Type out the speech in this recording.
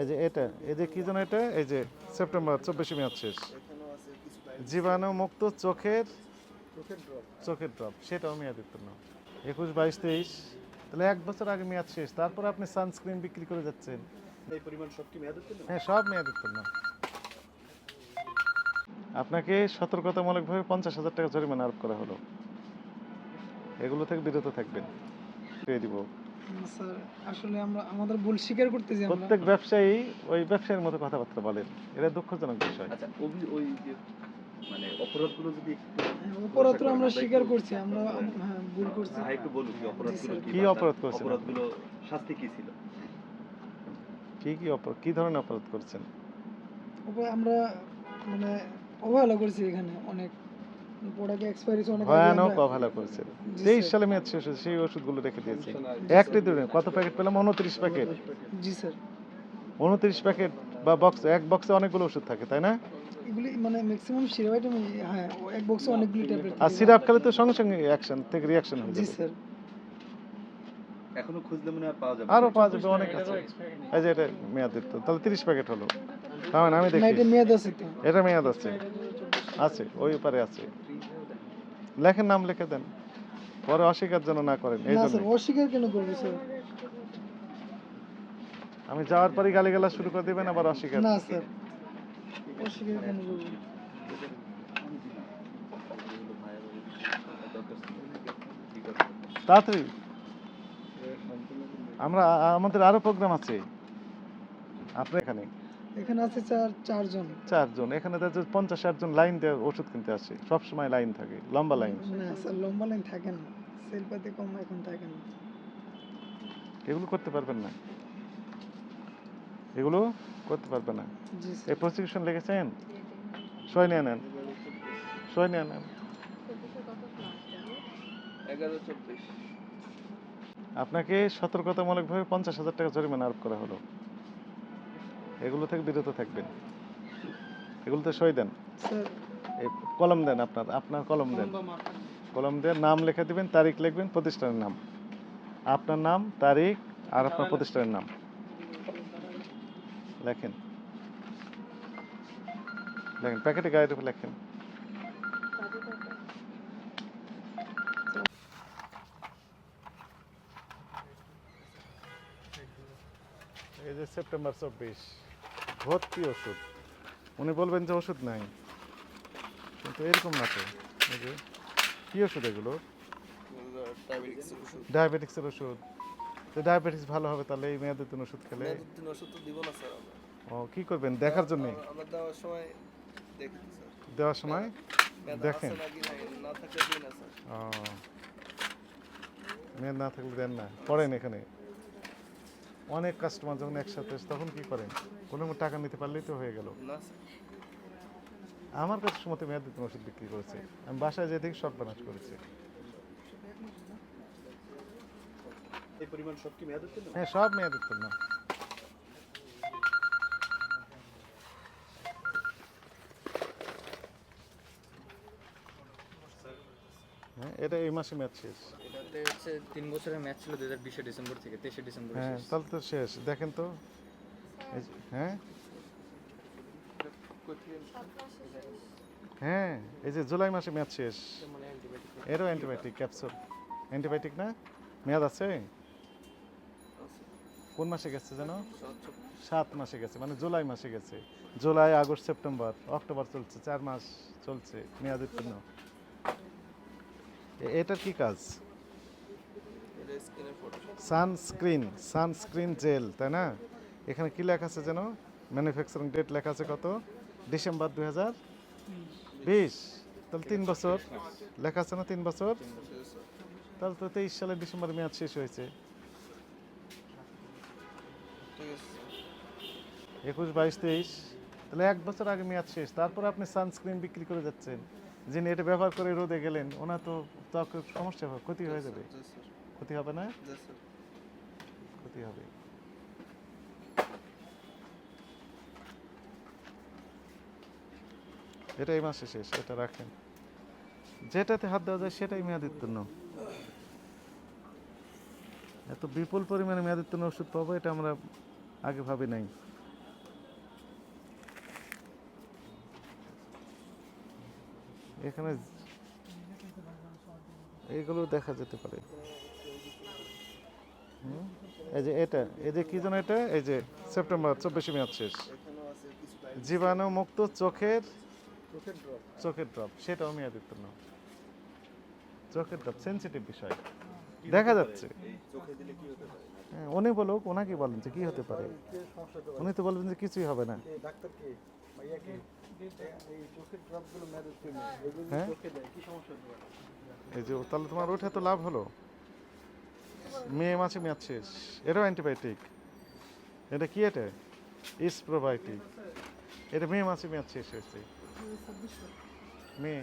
এই যে এটা এই যে কি যেন এটা? এই যে সেপ্টেম্বর চব্বিশে মেয়াদ শেষ। জীবাণু মুক্ত চোখের চোখের ড্রপ সেটাও মেয়াদ উত্তীর্ণ একুশ বাইশ তেইশ তাহলে এক বছর আগে মেয়াদ শেষ তারপর আপনি সানস্ক্রিন বিক্রি করে যাচ্ছেন। এই পরিমাণ সব কি মেয়াদ উত্তীর্ণ হ্যাঁ সব মেয়াদ উত্তীর্ণ আপনাকে সতর্কতামূলকভাবে পঞ্চাশ হাজার টাকা জরিমানা আরোপ করা হলো। এগুলো থেকে বিরত থাকবেন। পেয়ে দিব। স্যার আসলে আমরা আমাদের ভুল স্বীকার করতেছি প্রত্যেক ব্যবসায়ী ওই ব্যবসায়ীর মতো কথাবার্তা বলেন। এটা দুঃখজনক বিষয়। আচ্ছা ওই যে মানে অপরাধগুলো যদি একটু হ্যাঁ, অপরাধ আমরা স্বীকার করছি আমরা হ্যাঁ ভুল করছি। হ্যাঁ একটু বলুন কি অপরাধগুলো কি অপরাধ করছেন? অপরাধগুলো শাস্তি কি ছিল? কি কি অপরাধ কি ধরনের অপরাধ করছেন? ওপরে আমরা মানে অবহেলা করছি এখানে অনেক। প্রোডাক্ট এক্সপায়ারি অনেক ভয়ানক অবহেলা করেছেন জি, তেইশ সালে মেয়াদ শেষ হয়েছে সেই ওষুধগুলো রেখে দিয়েছি। একটি দিনে কত প্যাকেট পেলাম? উনত্রিশ প্যাকেট জি স্যার উনত্রিশ প্যাকেট বা বক্স এক বক্সে অনেকগুলো ওষুধ থাকে তাই না? এগুলি মানে ম্যাক্সিমাম সিরাপ আইটেম হ্যাঁ এক বক্সে অনেকগুলি ট্যাবলেট আর সিরাপ খেলে তো সঙ্গে সঙ্গে অ্যাকশন থেকে রিয়াকশন হয়ে জি স্যার এখনও খুঁজলে মনে হয় পাওয়া যাবে আরও পাওয়া যাবে অনেক আছে। এই যে এটা মেয়াদ দিত তাহলে তিরিশ প্যাকেট হলো। আমি না দেখি এটা মেয়াদ আছে এটা মেয়াদ আছে। আছে ওই পারে আছে। লেখেন নাম লিখে দেন। পরে অস্বীকার যেন না করেন এই না জন্য স্যার অস্বীকার কেন করবে স্যার? আমি যাওয়ার পরে গালিগালা শুরু করে দিবেন আবার অস্বীকার। না স্যার অস্বীকার কেন করবে? তাড়াতাড়ি। আমরা আমাদের আরও প্রোগ্রাম আছে। আপনার এখানে। এখানে আছে চার চারজন। চারজন। এখানে যাচ্ছে পঞ্চাশ ষাট জন লাইন দিয়ে ওষুধ কিনতে আসে। সব সময় লাইন থাকে লম্বা লাইন। না স্যার লম্বা লাইন থাকে না। সেলপাতে কম এখন থাকে না। এগুলো করতে পারবেন না। এগুলো করতে পারবে না। জি এই প্রসিকিউশন লিখেছেন? সই নিয়ে নেন। সই নিয়ে নেন। আপনাকে সতর্কতামূলকভাবে পঞ্চাশ হাজার টাকা জরিমানা আরোপ করা হলো। এগুলো থেকে বিরত থাকবেন। এগুলোতে সই দেন। এই কলম দেন আপনার আপনার কলম দেন। কলম দিয়ে নাম লিখে দিবেন তারিখ লিখবেন প্রতিষ্ঠানের নাম। আপনার নাম তারিখ আর আপনার প্রতিষ্ঠানের নাম। লেখেন। লেখেন প্যাকেটে গায়ের উপর লেখেন। এই যে সেপ্টেম্বর চব্বিশ ভর্তি ওষুধ। উনি বলবেন যে ওষুধ নাই। কিন্তু এরকম না তো। এই যে কি ওষুধ এগুলো? ডায়াবেটিক্সের ওষুধ। তো ডায়াবেটিস ভালো হবে তাহলে এই মেয়াদের দিন ওষুধ খেলে? ওষুধ তো দিব না স্যার ও কি করবেন? দেখার জন্য? আমরা দেওয়ার সময় দেখি স্যার। দেওয়ার সময়? দেখেন। না থাকলে না স্যার। ও মেয়াদ না থাকলে দেন না। পড়েন এখানে। অনেক কাস্টমার যখন একসাথে আসে তখন কি করেন? কোনো টাকা নিতে পারলেই তো হয়ে গেল। আমার কাছে সমতে মেয়াদ দিতে ওষুধ বিক্রি করেছে। আমি বাসায় যেয়ে দেখি শর্ট বানাস করেছে। এই পরিমাণ সব কি মেয়াদ উত্তর হ্যাঁ সব মেয়াদ উত্তীর্ণ। হ্যাঁ এটা এই মাসে ম্যাচ শেষ। এটাতে হচ্ছে তিন বছরের ম্যাচ ছিল দু হাজার বিশে ডিসেম্বর থেকে তেইশে ডিসেম্বর হ্যাঁ তাহলে তো শেষ। দেখেন তো। হ্যাঁ? হ্যাঁ এই যে জুলাই মাসে ম্যাচ শেষ। এরও অ্যান্টিবায়োটিক ক্যাপসুল অ্যান্টিবায়োটিক না? মেয়াদ আছে? কোন মাসে গেছে যেন? সাত মাসে গেছে মানে জুলাই মাসে গেছে। জুলাই আগস্ট সেপ্টেম্বর অক্টোবর চলছে চার মাস চলছে মেয়াদের এ- এটার কি কাজ? সানস্ক্রিন সানস্ক্রিন জেল তাই না? এখানে কি লেখা আছে যেন? ম্যানুফ্যাকচারিং ডেট লেখা আছে কত? ডিসেম্বর দুই হাজার বিশ। তাহলে তিন বছর। লেখা আছে না তিন বছর? তাহলে তো তেইশ সালের ডিসেম্বর মেয়াদ শেষ হয়েছে। একুশ বাইশ তেইশ। তাহলে এক বছর আগে মেয়াদ শেষ। তারপর আপনি সানস্ক্রিন বিক্রি করে যাচ্ছেন। যিনি এটা ব্যবহার করে রোদে গেলেন ওনার তো ত্বকের সমস্যা হবে ক্ষতি হয়ে যাবে। ক্ষতি হবে না? ক্ষতি হবে। এটা এই মাসে শেষ এটা রাখেন। যেটাতে হাত দেওয়া যায় সেটাই মেয়াদিত্তীর্ণ এত বিপুল পরিমাণে মেয়াদিত্তীর্ণ ওষুধ পাবো এটা আমরা আগে ভাবি নাই। এখানে এইগুলো দেখা যেতে পারে। এই যে এটা এই যে কি যেন এটা? এই যে সেপ্টেম্বর চব্বিশে মেয়াদ শেষ। জীবাণু মুক্ত চোখের চোখের ড্রপ সেটাও মেয়াদিত্ব না। চোখের ড্রপ সেন্সিটিভ বিষয়। দেখা যাচ্ছে। হ্যাঁ, উনি বলুক ওনাকে বলেন যে কি হতে পারে। উনি তো বলবেন যে কিছুই হবে না। হ্যাঁ? এই যে তাহলে তোমার ওঠে তো লাভ হলো। মে মাসে মেয়াদ শেষ। এটাও অ্যান্টিবায়োটিক। এটা কি এটা? ইস প্রোবায়োটিক এটা মে মাসে মেয়াদ শেষ হয়েছে। মে।